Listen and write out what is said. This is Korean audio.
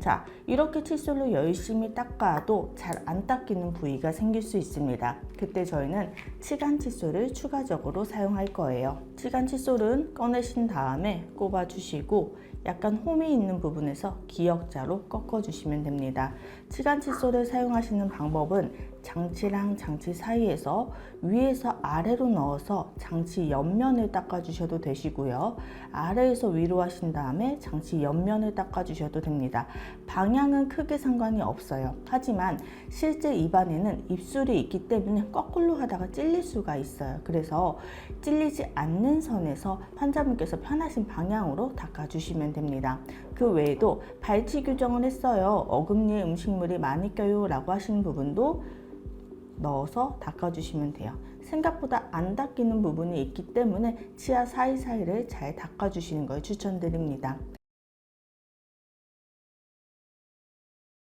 자, 이렇게 칫솔로 열심히 닦아도 잘 안 닦이는 부위가 생길 수 있습니다. 그때 저희는 치간 칫솔을 추가적으로 사용할 거예요. 치간 칫솔은 꺼내신 다음에 꼽아주시고 약간 홈이 있는 부분에서 기역자로 꺾어주시면 됩니다. 치간 칫솔을 사용하시는 방법은 장치랑 장치 사이에서 위에서 아래로 넣어서 장치 옆면을 닦아주셔도 되시고요. 아래에서 위로 하신 다음에 장치 옆면을 닦아주셔도 됩니다. 방향은 크게 상관이 없어요. 하지만 실제 입안에는 입술이 있기 때문에 거꾸로 하다가 찔릴 수가 있어요. 그래서 찔리지 않는 선에서 환자분께서 편하신 방향으로 닦아주시면 됩니다. 그 외에도 발치 교정을 했어요. 어금니에 음식물이 많이 껴요 라고 하시는 부분도 넣어서 닦아주시면 돼요. 생각보다 안 닦이는 부분이 있기 때문에 치아 사이사이를 잘 닦아주시는 걸 추천드립니다.